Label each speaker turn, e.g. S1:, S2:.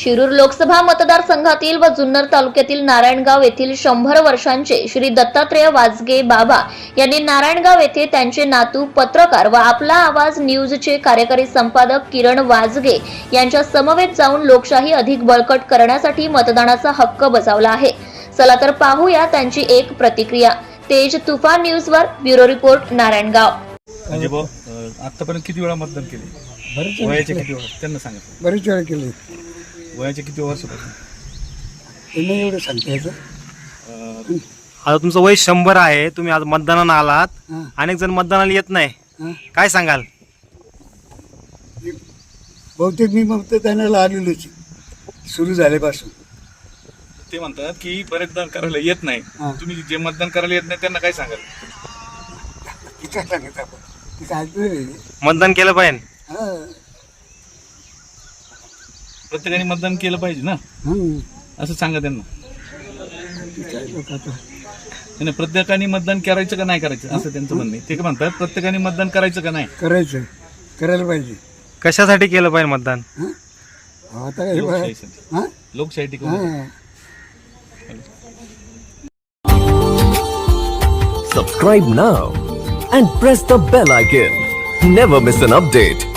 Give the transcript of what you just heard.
S1: शिरूर लोकसभा मतदारसंघातील व जुन्नर तालुक्यातील नारायणगाव येथील शंभर वर्षांचे श्री दत्तात्रेय वाजगे बाबा यांनी नारायणगाव येथे त्यांचे नातू पत्रकार व आपला आवाज न्यूजचे कार्यकारी संपादक किरण वाजगे यांच्या समवेत जाऊन लोकशाही अधिक बळकट करण्यासाठी मतदानाचा हक्क बजावला आहे. चला तर पाहूया त्यांची एक प्रतिक्रिया. तेज तुफान न्यूजवर ब्युरो रिपोर्ट नारायणगाव.
S2: म्हणजे भाऊ आतापर्यंत किती वेळा मतदान केले?
S3: बरेच
S2: वयाचे किती वेळा? त्यांना सांगितलं
S3: बरेच वेळा केले.
S2: वयाचे किती वर्षापासून?
S3: ते नाही एवढं सांगता
S4: आता तुमचं वय शंभर आहे तुम्ही आज मतदानाला आलात.
S3: हां.
S4: अनेक जण मतदानाला येत नाही.
S3: हां.
S4: काय सांगाल?
S3: बहुतेक मी मतदानाला आलेलोच सुरू झाल्यापासून.
S2: ते म्हणतात की मतदान करायला येत नाही.
S3: हां.
S2: तुम्ही जे मतदान करायला येत नाही त्यांना काय सांगाल?
S3: सांगत आपण.
S4: मतदान केलं पाहिजे.
S3: हां.
S2: प्रत्येकाने मतदान केलं पाहिजे ना?
S3: हं.
S2: असं सांगा त्यांना. नाही, नाही, प्रत्येकाने मतदान करायचं का नाही करायचं? असं त्यांचं म्हणणं आहे. ते काय म्हणतात प्रत्येकाने मतदान करायचं का नाही?
S3: करायचं. करायला पाहिजे.
S4: कशासाठी केलं पाहिजे मतदान?
S3: हां? आता काय बा-
S2: लोकशाहीसाठी
S3: हां?
S2: लोकशाही टिकवून
S3: हां.
S5: Subscribe now and press the bell icon. Never miss an update.